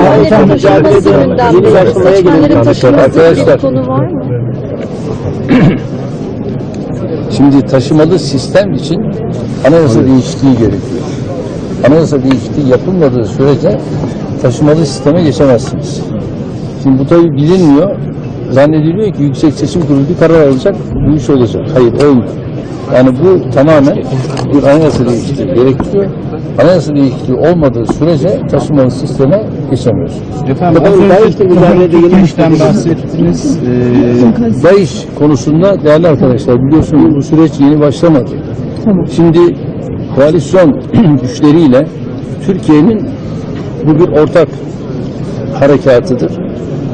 Hocam, mücadele mücadele ediyorum. gündemde. Yeni bir aşamaya Seçmenlerin gidiyoruz. taşıması Arkadaşlar. bir konu var mı? Şimdi taşımalı sistem için anayasa değişikliği gerekiyor. Anayasa değişikliği yapılmadığı sürece taşımalı sisteme geçemezsiniz. Şimdi bu tabi bilinmiyor. Zannediliyor ki Yüksek Seçim Kurulu bir karar alacak, bu iş olacak. Hayır olmuyor. Yani bu tamamen bir anayasa değişikliği gerekiyor. Anayasa değişikliği olmadığı sürece taşımalı sisteme geçemiyorsunuz. Efendim az Efendim, önce yeni Türkeş'ten bir- bahsettiniz. Ee, DAEŞ konusunda değerli arkadaşlar biliyorsunuz bu süreç yeni başlamadı. Şimdi koalisyon güçleriyle Türkiye'nin bu bir ortak harekatıdır.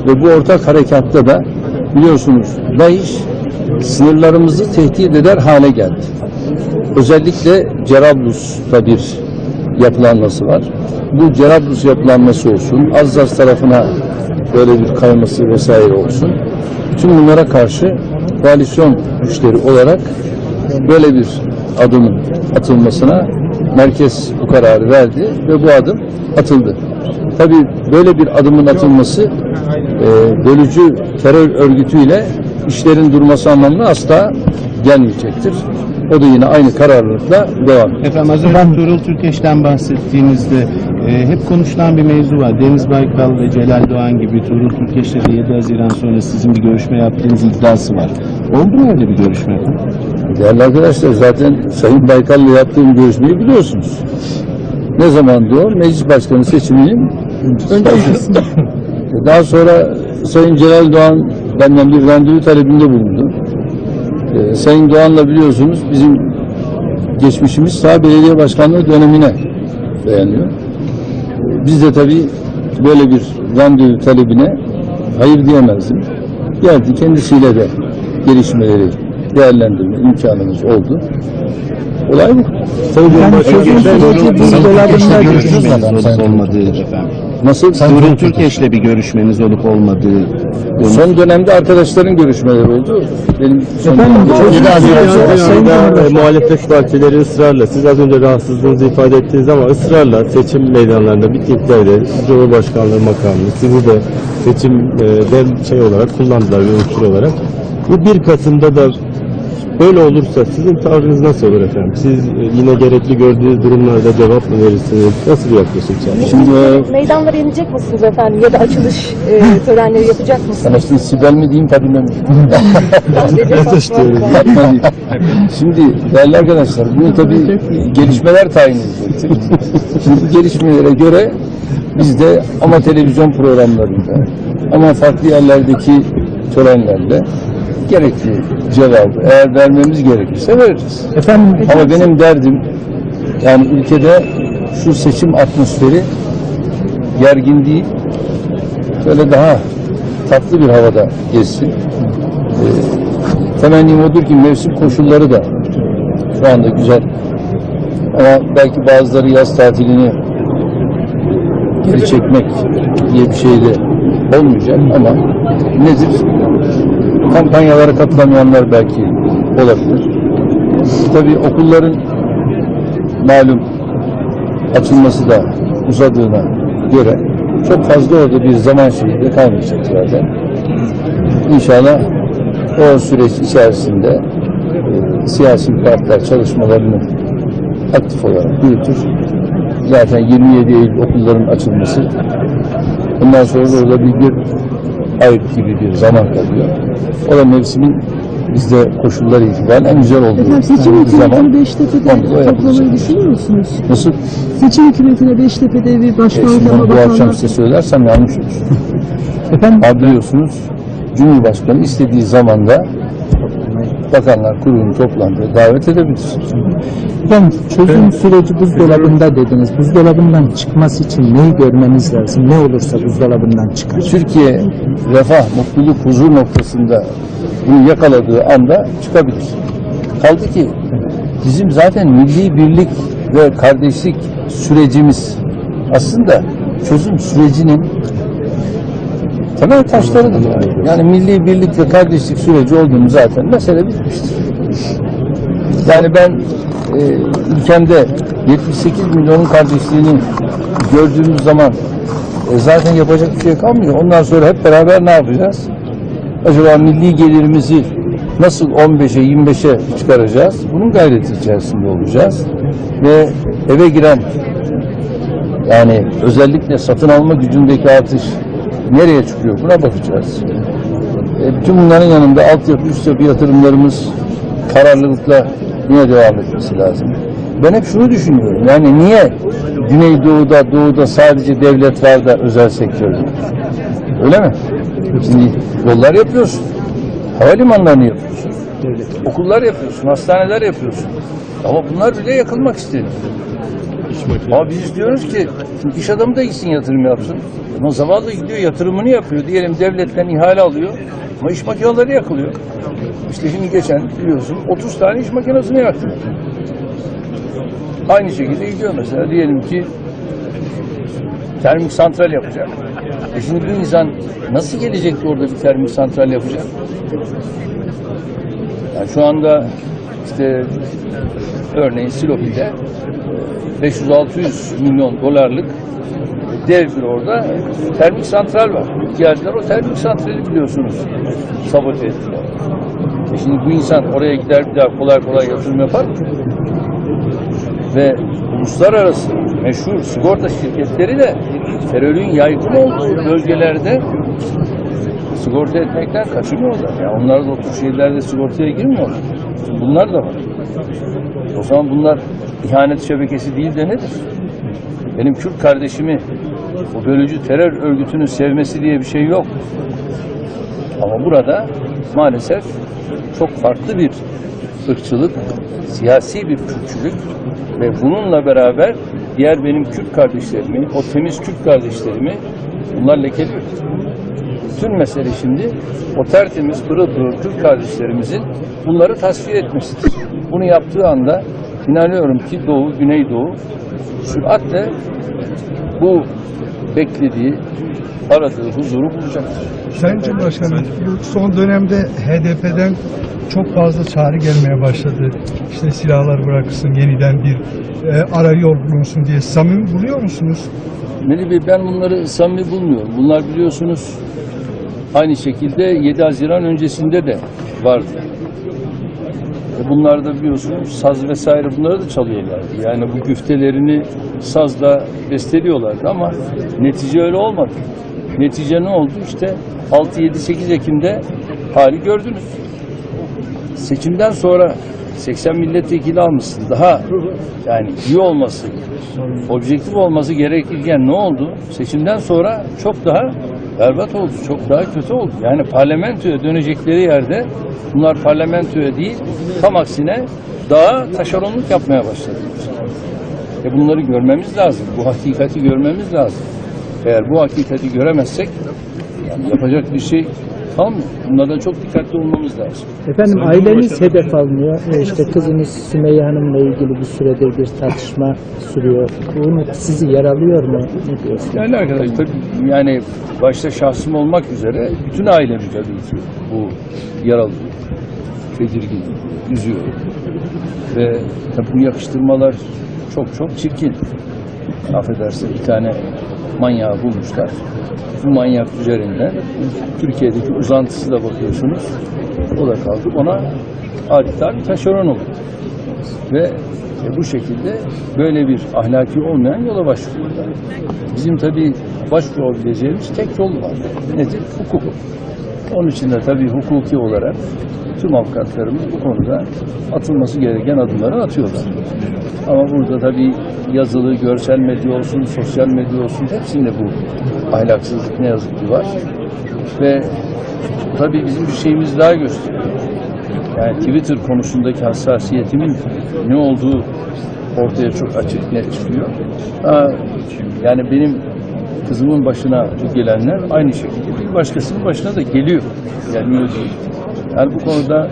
Ve bu ortak harekatta da biliyorsunuz DAEŞ sınırlarımızı tehdit eder hale geldi. Özellikle Cerablus'ta bir yapılanması var. Bu Cerablus yapılanması olsun, Azzas tarafına böyle bir kayması vesaire olsun. Bütün bunlara karşı koalisyon güçleri olarak böyle bir adımın atılmasına merkez bu kararı verdi ve bu adım atıldı. Tabii böyle bir adımın atılması e, bölücü terör örgütüyle işlerin durması anlamına asla gelmeyecektir. O da yine aynı kararlılıkla devam edecek. efendim az önce Tuğrul Türkeş'ten bahsettiğinizde e, hep konuşulan bir mevzu var. Deniz Baykal ve Celal Doğan gibi Tuğrul Türkeş'le de 7 Haziran sonra sizin bir görüşme yaptığınız iddiası var. Oldu mu öyle bir görüşme? Değerli arkadaşlar zaten Sayın Baykal'la yaptığım görüşmeyi biliyorsunuz. Ne zamandı o? Meclis Başkanı seçiminin öncesinde. Daha sonra Sayın Celal Doğan benden bir randevu talebinde bulundu. Ee, Sayın Doğan'la biliyorsunuz bizim geçmişimiz sağ belediye başkanlığı dönemine dayanıyor. Ee, Biz de tabii böyle bir randevu talebine hayır diyemezdim. Geldi kendisiyle de gelişmeleri değerlendirme imkanımız oldu. Olay bu. Sayın Cumhurbaşkanı, olup olmadığı efendim. Nasıl? Tuğrul Türkeş'le bir görüşmeniz olup olmadığı Son dönemde arkadaşların görüşmeleri oldu. Benim son dönemde- Sayın Sayın muhalefet partileri ısrarla, siz az önce rahatsızlığınızı ifade ettiniz ama ısrarla seçim meydanlarında, mitinglerde Cumhurbaşkanlığı makamını, sizi de seçimde şey olarak kullandılar bir unsur olarak. Bu 1 Kasım'da da böyle olursa sizin tavrınız nasıl olur efendim? Siz e, yine gerekli gördüğünüz durumlarda cevap mı verirsiniz? Nasıl bir yaklaşım? Şimdi e, Meydanlara inecek misiniz efendim ya da açılış e, törenleri yapacak sana mısınız? şimdi Sibel mi diyeyim Fadime mi? Değil. Şimdi değerli arkadaşlar bunu tabii gelişmeler tayin edecektir. Şimdi bu gelişmelere göre biz de ama televizyon programlarında ama farklı yerlerdeki törenlerle gerekli cevabı eğer vermemiz gerekirse veririz. Efendim, Ama benim derdim yani ülkede şu seçim atmosferi gergin değil, böyle daha tatlı bir havada geçsin. Ee, temennim odur ki mevsim koşulları da şu anda güzel. Ama belki bazıları yaz tatilini geri çekmek diye bir şey de olmayacak ama nedir? Kampanyalara katılamayanlar belki olabilir. Tabii okulların malum açılması da uzadığına göre çok fazla orada bir zaman şeyi de kalmayacak zaten. İnşallah o süreç içerisinde e, siyasi partiler çalışmalarını aktif olarak yürütür. Zaten 27 Eylül okulların açılması bundan sonra da orada bir, bir ay gibi bir zaman kalıyor. O da mevsimin bizde koşullar itibariyle en güzel olduğu Efendim seçim bir hükümetini zaman. Beştepe'de Onu da toplamayı yapacağız. düşünüyor musunuz? Nasıl? Seçim hükümetine Beştepe'de bir E, şimdi onu bu akşam bakanlar... size söylersem yanlış olur. efendim, Ha biliyorsunuz Cumhurbaşkanı istediği zamanda bakanlar kurulunu toplantıya davet edebilir. Efendim çözüm süreci buzdolabında dediniz. Buzdolabından çıkması için neyi görmemiz lazım? Ne olursa buzdolabından çıkar. Türkiye refah, mutluluk, huzur noktasında bunu yakaladığı anda çıkabilir. Kaldı ki bizim zaten milli birlik ve kardeşlik sürecimiz aslında çözüm sürecinin temel taşlarıdır. Yani. yani milli birlik ve kardeşlik süreci olduğunu zaten mesele bitmiştir. Yani ben e, ülkemde 78 milyonun kardeşliğini gördüğümüz zaman E zaten yapacak bir şey kalmıyor. Ondan sonra hep beraber ne yapacağız? Acaba milli gelirimizi nasıl 15'e 25'e çıkaracağız? Bunun gayreti içerisinde olacağız. Ve eve giren yani özellikle satın alma gücündeki artış nereye çıkıyor? Buna bakacağız. E, bütün bunların yanında altyapı, üst yapı yatırımlarımız kararlılıkla yine devam etmesi lazım. Ben hep şunu düşünüyorum. Yani niye Güneydoğu'da, Doğu'da sadece devlet var da özel sektör yok? Öyle mi? Şimdi yollar yapıyorsun. Havalimanlarını yapıyorsun. Okullar yapıyorsun, hastaneler yapıyorsun. Ama bunlar bile yakılmak isteniyor. Ama biz diyoruz ki iş adamı da gitsin yatırım yapsın. Ama zavallı gidiyor yatırımını yapıyor. Diyelim devletten ihale alıyor. Ama iş makineleri yakılıyor. İşte şimdi geçen biliyorsun 30 tane iş makinesini yaktı. Aynı şekilde gidiyor mesela diyelim ki termik santral yapacak. E şimdi bir insan nasıl gelecek de orada bir termik santral yapacak? Yani şu anda işte örneğin Silopi'de 500-600 milyon dolarlık dev bir orada termik santral var. Geldiler o termik santrali biliyorsunuz sabote ettiler. E şimdi bu insan oraya gider bir daha kolay kolay yatırım yapar mı? Ve uluslararası meşhur sigorta şirketleri de terörün yaygın olduğu bölgelerde sigorta etmekten kaçınıyorlar. Yani onlar da o tür şeylerde sigortaya girmiyorlar. Bunlar da var. O zaman bunlar ihanet şebekesi değil de nedir? Benim Kürt kardeşimi o bölücü terör örgütünün sevmesi diye bir şey yok. Ama burada maalesef çok farklı bir ırkçılık, siyasi bir Kürtçülük ve bununla beraber diğer benim Kürt kardeşlerimi, o temiz Kürt kardeşlerimi bunlar lekeliyor. Bütün mesele şimdi o tertemiz pırıl pırıl Türk kardeşlerimizin bunları tasfiye etmesidir. Bunu yaptığı anda inanıyorum ki Doğu, Güneydoğu süratle bu beklediği, aradığı huzuru bulacaktır. Sayın Cumhurbaşkanım, son dönemde HDP'den çok fazla çağrı gelmeye başladı. İşte silahlar bırakılsın, yeniden bir e, ara yol bulunsun diye. Samimi buluyor musunuz? Melih Bey ben bunları samimi bulmuyorum. Bunlar biliyorsunuz aynı şekilde 7 Haziran öncesinde de vardı. E Bunlar da biliyorsunuz saz vesaire bunları da çalıyorlardı. Yani bu güftelerini sazla besteliyorlardı ama netice öyle olmadı. Netice ne oldu? İşte 6-7-8 Ekim'de hali gördünüz. Seçimden sonra 80 milletvekili almışsın. Daha yani iyi olması, objektif olması gerekirken ne oldu? Seçimden sonra çok daha berbat oldu, çok daha kötü oldu. Yani parlamentoya dönecekleri yerde bunlar parlamentoya değil, tam aksine daha taşeronluk yapmaya başladı. E bunları görmemiz lazım, bu hakikati görmemiz lazım. Eğer bu hakikati göremezsek yani yapacak bir şey kalmıyor. Bunlardan çok dikkatli olmamız lazım. Efendim aileniz hedef alınıyor. E İşte kızınız Sümeyye Hanım'la ilgili bir süredir bir tartışma sürüyor. Bunu sizi yaralıyor mu? Ne diyorsunuz? Yani arkadaş tabii yani başta şahsım olmak üzere bütün ailemi tabii ki bu yaralı, tedirgin, üzüyor. Ve tabii bu yakıştırmalar çok çok çirkin. Affedersin bir tane manyağı bulmuşlar. Bu manyak üzerinden Türkiye'deki uzantısı da bakıyorsunuz. O da kaldı. Ona adeta bir taşeron oldu. Ve e, bu şekilde böyle bir ahlaki olmayan yola başvuruyorlar. Bizim tabii başvurabileceğimiz tek yol var. Nedir? Hukuk. Onun için de tabii hukuki olarak tüm avukatlarımız bu konuda atılması gereken adımları atıyorlar. Ama burada tabii yazılı, görsel medya olsun, sosyal medya olsun hepsinde bu ahlaksızlık ne yazık ki var. Ve tabii bizim bir şeyimiz daha gösteriyor. Yani Twitter konusundaki hassasiyetimin ne olduğu ortaya çok açık net çıkıyor. Yani benim kızımın başına gelenler aynı şekilde bir başkasının başına da geliyor. Gelmiyor değil. Yani bu konuda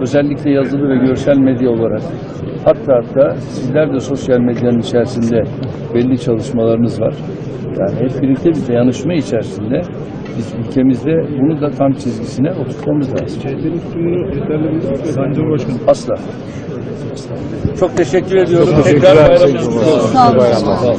özellikle yazılı ve görsel medya olarak hatta hatta sizler de sosyal medyanın içerisinde belli çalışmalarınız var. Yani hep birlikte bir dayanışma içerisinde biz ülkemizde bunu da tam çizgisine oturtmamız lazım. Asla. Asla. Çok teşekkür ediyorum. Tekrar bayramınız kutlu olsun. Sağ olun. Sağ olun.